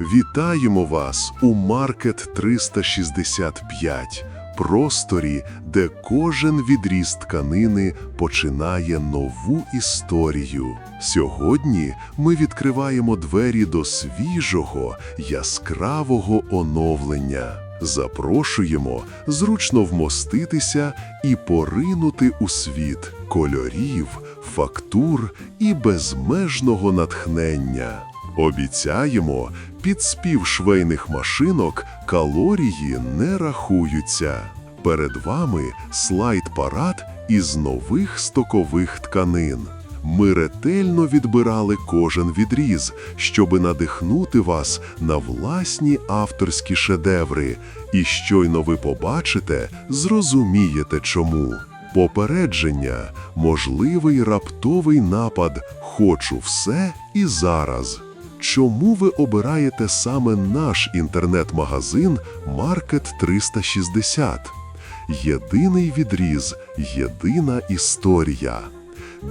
Вітаємо вас у Маркет 365, просторі, де кожен відріз тканини починає нову історію. Сьогодні ми відкриваємо двері до свіжого, яскравого оновлення. Запрошуємо зручно вмоститися і поринути у світ кольорів, фактур і безмежного натхнення. Обіцяємо, під спів швейних машинок калорії не рахуються. Перед вами слайд-парад із нових стокових тканин. Ми ретельно відбирали кожен відріз, щоби надихнути вас на власні авторські шедеври. І щойно ви побачите, зрозумієте чому. Попередження, можливий раптовий напад Хочу все і зараз. Чому ви обираєте саме наш інтернет-магазин Market 360? Єдиний відріз, єдина історія.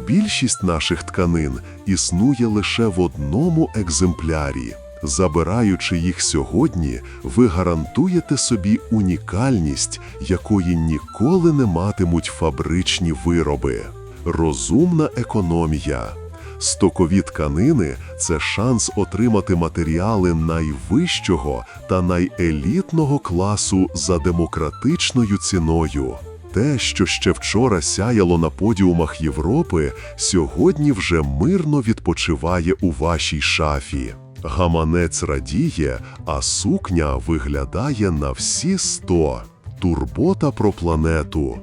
Більшість наших тканин існує лише в одному екземплярі. Забираючи їх сьогодні, ви гарантуєте собі унікальність, якої ніколи не матимуть фабричні вироби. Розумна економія. Стокові тканини це шанс отримати матеріали найвищого та найелітного класу за демократичною ціною. Те, що ще вчора сяяло на подіумах Європи, сьогодні вже мирно відпочиває у вашій шафі. Гаманець радіє, а сукня виглядає на всі сто. Турбота про планету.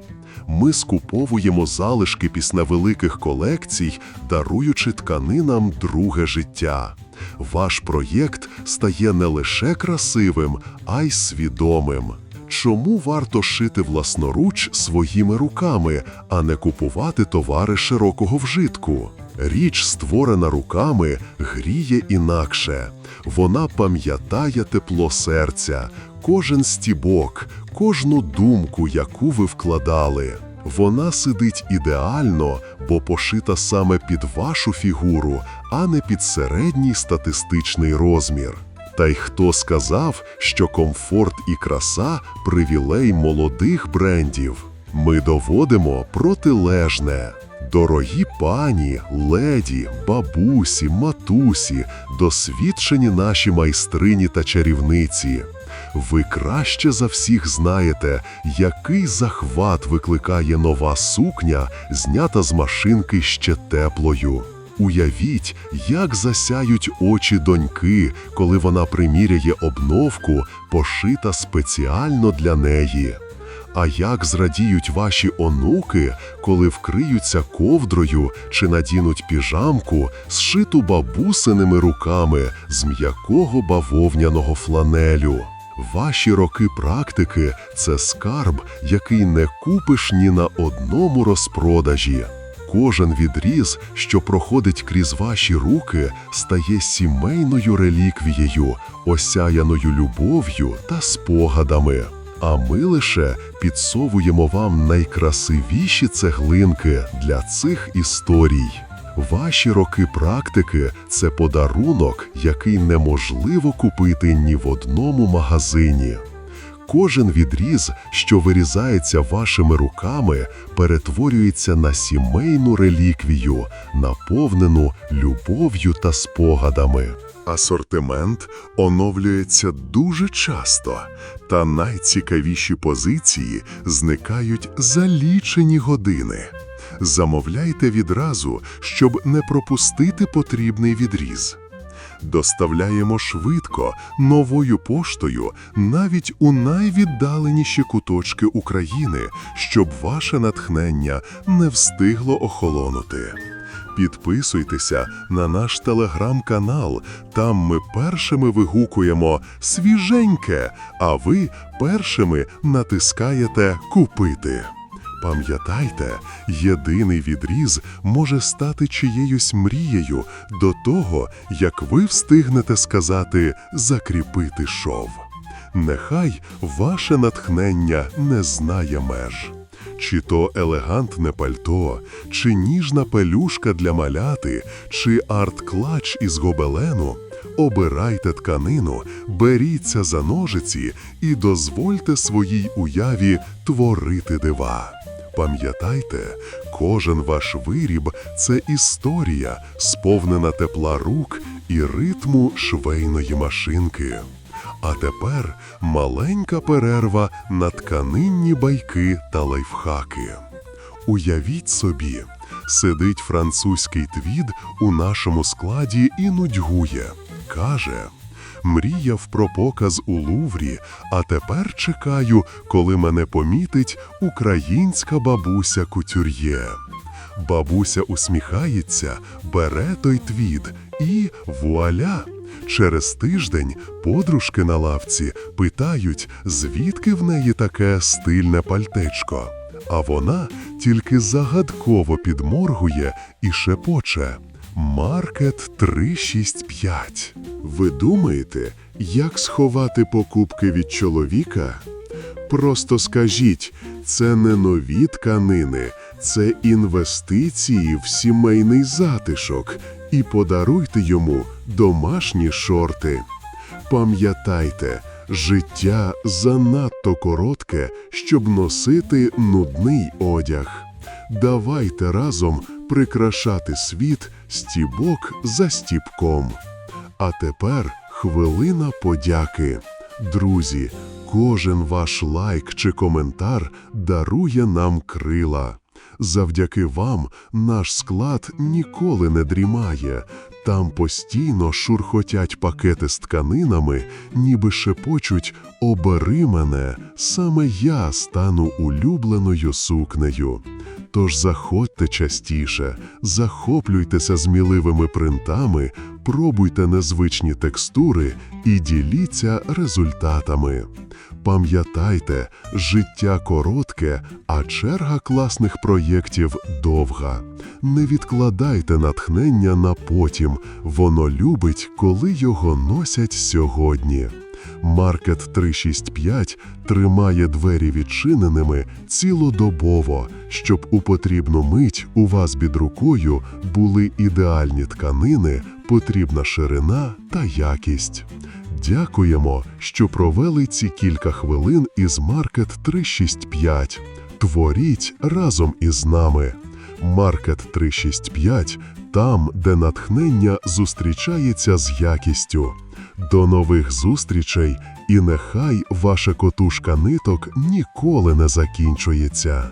Ми скуповуємо залишки після великих колекцій, даруючи тканинам друге життя. Ваш проєкт стає не лише красивим, а й свідомим. Чому варто шити власноруч своїми руками, а не купувати товари широкого вжитку? Річ, створена руками, гріє інакше. Вона пам'ятає тепло серця, кожен стібок, кожну думку, яку ви вкладали. Вона сидить ідеально, бо пошита саме під вашу фігуру, а не під середній статистичний розмір. Та й хто сказав, що комфорт і краса привілей молодих брендів? Ми доводимо протилежне. Дорогі пані, леді, бабусі, матусі, досвідчені наші майстрині та чарівниці. Ви краще за всіх знаєте, який захват викликає нова сукня, знята з машинки ще теплою. Уявіть, як засяють очі доньки, коли вона приміряє обновку, пошита спеціально для неї. А як зрадіють ваші онуки, коли вкриються ковдрою чи надінуть піжамку, зшиту бабусиними руками з м'якого бавовняного фланелю. Ваші роки практики це скарб, який не купиш ні на одному розпродажі. Кожен відріз, що проходить крізь ваші руки, стає сімейною реліквією, осяяною любов'ю та спогадами. А ми лише підсовуємо вам найкрасивіші цеглинки для цих історій. Ваші роки практики це подарунок, який неможливо купити ні в одному магазині. Кожен відріз, що вирізається вашими руками, перетворюється на сімейну реліквію, наповнену любов'ю та спогадами. Асортимент оновлюється дуже часто, та найцікавіші позиції зникають за лічені години. Замовляйте відразу, щоб не пропустити потрібний відріз. Доставляємо швидко новою поштою навіть у найвіддаленіші куточки України, щоб ваше натхнення не встигло охолонути. Підписуйтеся на наш телеграм-канал. Там ми першими вигукуємо свіженьке, а ви першими натискаєте Купити. Пам'ятайте, єдиний відріз може стати чиєюсь мрією до того, як ви встигнете сказати закріпити шов. Нехай ваше натхнення не знає меж. Чи то елегантне пальто, чи ніжна пелюшка для маляти, чи арт-клач із гобелену, Обирайте тканину, беріться за ножиці і дозвольте своїй уяві творити дива. Пам'ятайте, кожен ваш виріб це історія, сповнена тепла рук і ритму швейної машинки. А тепер маленька перерва на тканинні байки та лайфхаки. Уявіть собі, сидить французький твід у нашому складі і нудьгує. Каже: Мріяв про показ у Луврі, а тепер чекаю, коли мене помітить українська бабуся кутюр'є. Бабуся усміхається, бере той твід і вуаля! Через тиждень подружки на лавці питають, звідки в неї таке стильне пальтечко. А вона тільки загадково підморгує і шепоче Маркет 365. Ви думаєте, як сховати покупки від чоловіка? Просто скажіть, це не нові тканини, це інвестиції в сімейний затишок, і подаруйте йому домашні шорти. Пам'ятайте, життя занадто коротке, щоб носити нудний одяг. Давайте разом прикрашати світ стібок за стібком. А тепер хвилина подяки. Друзі, кожен ваш лайк чи коментар дарує нам крила. Завдяки вам наш склад ніколи не дрімає. Там постійно шурхотять пакети з тканинами, ніби шепочуть «Обери мене, саме я стану улюбленою сукнею». Тож заходьте частіше, захоплюйтеся зміливими принтами, пробуйте незвичні текстури і діліться результатами. Пам'ятайте, життя коротке, а черга класних проєктів довга. Не відкладайте натхнення на потім, воно любить, коли його носять сьогодні. Маркет 365 тримає двері відчиненими цілодобово, щоб у потрібну мить у вас під рукою були ідеальні тканини, потрібна ширина та якість. Дякуємо, що провели ці кілька хвилин із Маркет 365. Творіть разом із нами. Маркет 365 там, де натхнення зустрічається з якістю. До нових зустрічей, і нехай ваша котушка ниток ніколи не закінчується.